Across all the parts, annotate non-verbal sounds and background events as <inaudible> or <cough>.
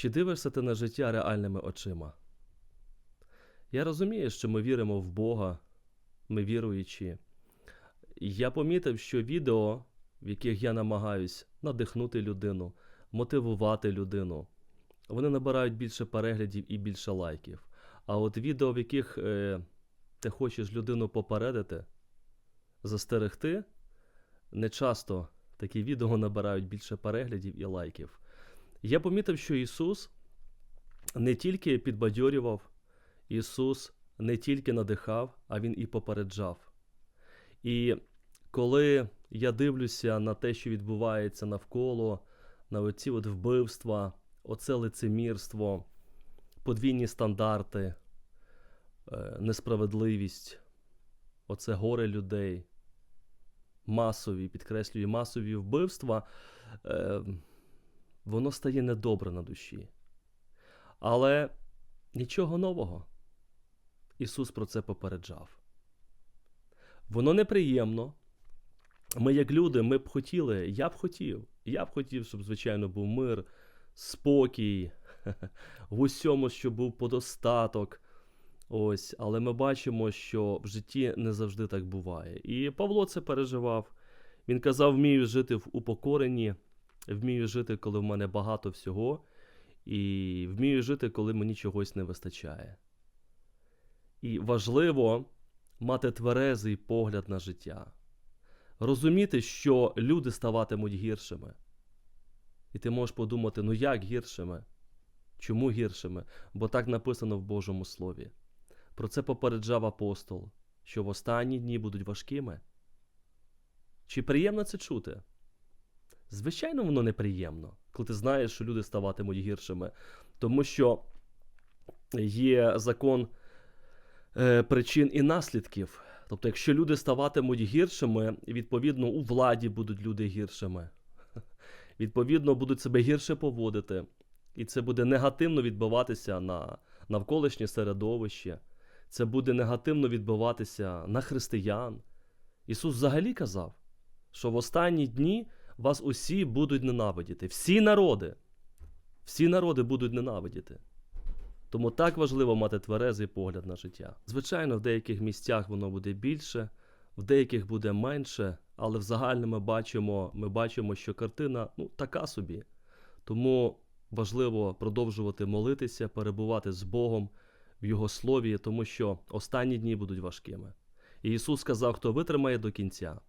Чи дивишся ти на життя реальними очима? Я розумію, що ми віримо в Бога, ми віруючі. Я помітив, що відео, в яких я намагаюсь надихнути людину, мотивувати людину, вони набирають більше переглядів і більше лайків. А от відео, в яких е, ти хочеш людину попередити, застерегти, не часто такі відео набирають більше переглядів і лайків. Я помітив, що Ісус не тільки підбадьорював, Ісус не тільки надихав, а Він і попереджав. І коли я дивлюся на те, що відбувається навколо, на оці от вбивства, оце лицемірство, подвійні стандарти, е, несправедливість, оце горе людей, масові, підкреслюю, масові вбивства, е, воно стає недобре на душі. Але нічого нового. Ісус про це попереджав. Воно неприємно. Ми, як люди, ми б хотіли, я б хотів, я б хотів, щоб, звичайно, був мир, спокій, <laughs> в усьому, щоб був подостаток. Ось, але ми бачимо, що в житті не завжди так буває. І Павло це переживав. Він казав: вмію жити в упокоренні, вмію жити, коли в мене багато всього, і вмію жити, коли мені чогось не вистачає. І важливо мати тверезий погляд на життя, розуміти, що люди ставатимуть гіршими. І ти можеш подумати, ну як гіршими? Чому гіршими? Бо так написано в Божому Слові. Про це попереджав апостол, що в останні дні будуть важкими. Чи приємно це чути? Звичайно, воно неприємно, коли ти знаєш, що люди ставатимуть гіршими, тому що є закон е, причин і наслідків. Тобто, якщо люди ставатимуть гіршими, відповідно, у владі будуть люди гіршими. <laughs> Відповідно, будуть себе гірше поводити, і це буде негативно відбиватися на навколишнє середовище, це буде негативно відбиватися на християн. Ісус взагалі казав, що в останні дні вас усі будуть ненавидіти. Всі народи. Всі народи будуть ненавидіти. Тому так важливо мати тверезий погляд на життя. Звичайно, в деяких місцях воно буде більше, в деяких буде менше, але в загальному ми бачимо, ми бачимо, що картина ну, така собі. Тому важливо продовжувати молитися, перебувати з Богом в Його слові, тому що останні дні будуть важкими. І Ісус сказав: хто витримає до кінця,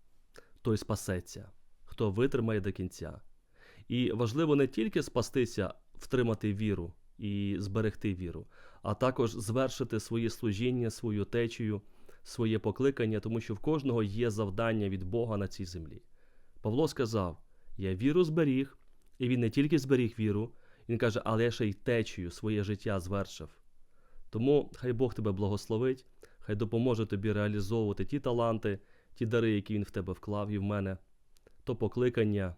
той спасеться, хто витримає до кінця. І важливо не тільки спастися, втримати віру і зберегти віру, а також звершити своє служіння, свою течію, своє покликання, тому що в кожного є завдання від Бога на цій землі. Павло сказав: Я віру зберіг, і він не тільки зберіг віру, він каже, але ще й течію своє життя звершив. Тому хай Бог тебе благословить, хай допоможе тобі реалізовувати ті таланти, ті дари, які він в тебе вклав і в мене, то покликання,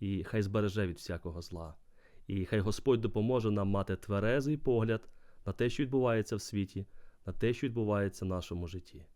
і хай збереже від всякого зла. І хай Господь допоможе нам мати тверезий погляд на те, що відбувається в світі, на те, що відбувається в нашому житті.